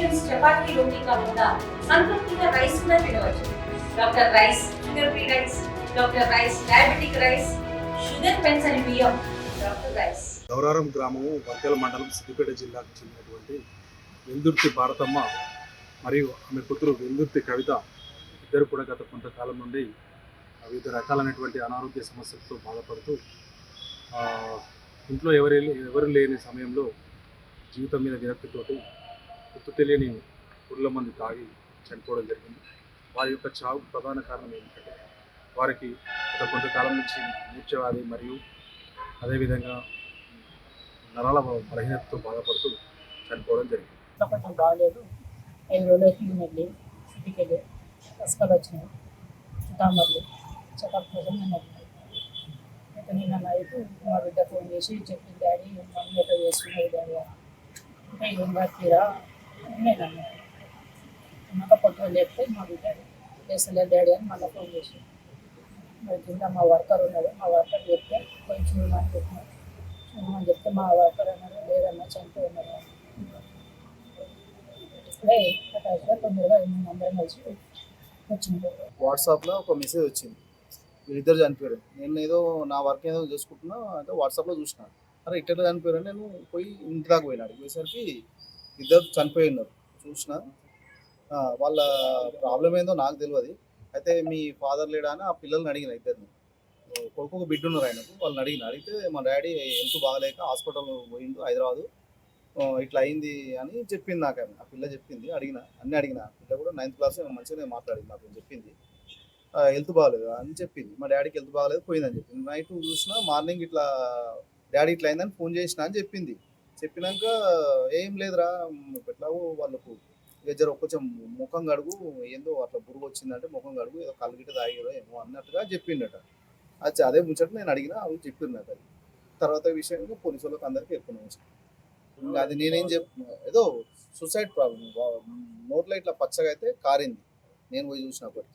Combinations chapati రోటీ కాకుండా సంతృప్తిగా rice కూడా తినవచ్చు. Doctor rice sugar free rice doctor rice diabetic rice sugar పెన్సని బియ్యం డాక్టర్ రైస్. గౌరారం గ్రామము వర్గల మండలం సిద్దిపేట జిల్లాకు చెందినటువంటి వెందుర్తి భారతమ్మ మరియు ఆమె కూతురు వెందుర్తి కవిత ఇద్దరు కూడా గత కొంతకాలం నుండి వివిధ రకాలైనటువంటి అనారోగ్య సమస్యలతో బాధపడుతూ ఇంట్లో ఎవరి ఎవరు లేని సమయంలో జీవితం మీద విరక్తితోటి గుర్తు తెలియని పుల్ల మంది తాగి చనిపోవడం జరిగింది. వారి యొక్క చావుకు ప్రధాన కారణం ఏమిటంటే వారికి గత కొంతకాలం నుంచి మూర్ఛవ్యాధి మరియు అదేవిధంగా నరాల బలహీనతతో బాధపడుతూ చనిపోవడం జరిగింది. కొంచెం బాగాలేదు. ఐదు రోజులు అవుతుంది వెళ్ళి సిటీకి వెళ్ళి రసకాలు వచ్చినాయి తామర్లు చెకప్ కోసం నేను వెళ్ళినాను అయితే నిన్న నైట్ మా బిడ్డ ఫోన్ చేసి చెప్పింది డాడీ మమ్మీ ఎట్లా చేస్తున్నది డాడీ అని. అంటే ఏం కాదురా నేను అన్నాను అన్నాక పొద్దున లేపితే మా డాడీ చేస్తలేదు డాడీ అని మళ్ళీ ఫోన్ చేసి మరి కింద మా వర్కర్ ఉన్నాడు మా వర్కర్ చెప్తే కొంచెం చూడమని చెప్పినాడు చూడమని చెప్తే మా వర్కర్ అన్నారు లేదన్నా చనిపోయి ఉన్నారు అని. ఇప్పుడే తొందరగా మేము అందరం కలిసి వచ్చింది వాట్సాప్లో ఒక మెసేజ్ వచ్చింది. వీళ్ళిద్దరు చనిపోయారు. నేను ఏదో నా వర్క్ ఏదో చూసుకుంటున్నా అంటే వాట్సాప్లో చూసిన. అరే ఇట్లా చనిపోయారు నేను పోయి ఇంటి దాకా పోయినా. పోయేసరికి ఇద్దరు చనిపోయి ఉన్నారు. చూసిన వాళ్ళ ప్రాబ్లం ఏందో నాకు తెలియదు అయితే మీ ఫాదర్ లేడా అని ఆ పిల్లల్ని అడిగిన ఇద్దరిని. కొడుకు ఒక బిడ్డ ఉన్నారు ఆయనకు. వాళ్ళని అడిగిన. అడిగితే మా డాడీ హెల్త్ బాగలేక హాస్పిటల్ పోయిండు హైదరాబాదు. ఇట్లా అయింది అని చెప్పింది నాకు ఆమె. ఆ పిల్ల చెప్పింది. అడిగిన అన్ని అడిగిన. పిల్ల కూడా నైన్త్ క్లాస్ మంచిగానే మాట్లాడింది నాకు చెప్పింది. హెల్త్ బాగాలేదు అని చెప్పింది. మా డాడీకి హెల్త్ బాగాలేదు పోయిందని చెప్పింది. నైట్ చూసినా మార్నింగ్ ఇట్లా డాడీ ఇట్లా అయిందని ఫోన్ చేసిన అని చెప్పింది. చెప్పినాక ఏం లేదురా ఎట్లాగో వాళ్ళకు ఇక జర కొంచెం ముఖం గడుగు ఏందో అట్లా బురుగు వచ్చిందంటే ముఖం గడుగు ఏదో కళ్ళు గిట్ట తాగిరో ఏమో అన్నట్టుగా చెప్పిండట. అది అదే ముచ్చట నేను అడిగినా అవి చెప్పిండట అది తర్వాత విషయం పోలీసు వాళ్ళకి అందరికీ ఎక్కువ ఇంకా అది నేనేం చెప్ ఏదో సూసైడ్ ప్రాబ్లం నోట్లో ఇట్లా పచ్చగా అయితే కారింది. నేను పోయి చూసినప్పటికి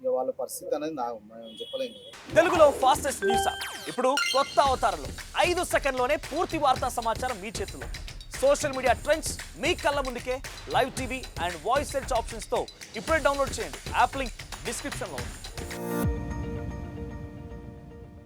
ఇక వాళ్ళ పరిస్థితి అనేది నాకు మనం చెప్పలేము తెలుగులో ఫాస్టెస్ట్ న్యూస్ ఇప్పుడు కొత్త అవతారంలో ఐదు సెకండ్లోనే పూర్తి వార్తా సమాచారం మీ చేతిలో. సోషల్ మీడియా ట్రెండ్స్ మీ కళ్ళ ముందుకే live TV and voice search ఆప్షన్స్తో ఇప్పుడే డౌన్లోడ్ చేయండి. యాప్ లింక్ డిస్క్రిప్షన్లో ఉంది.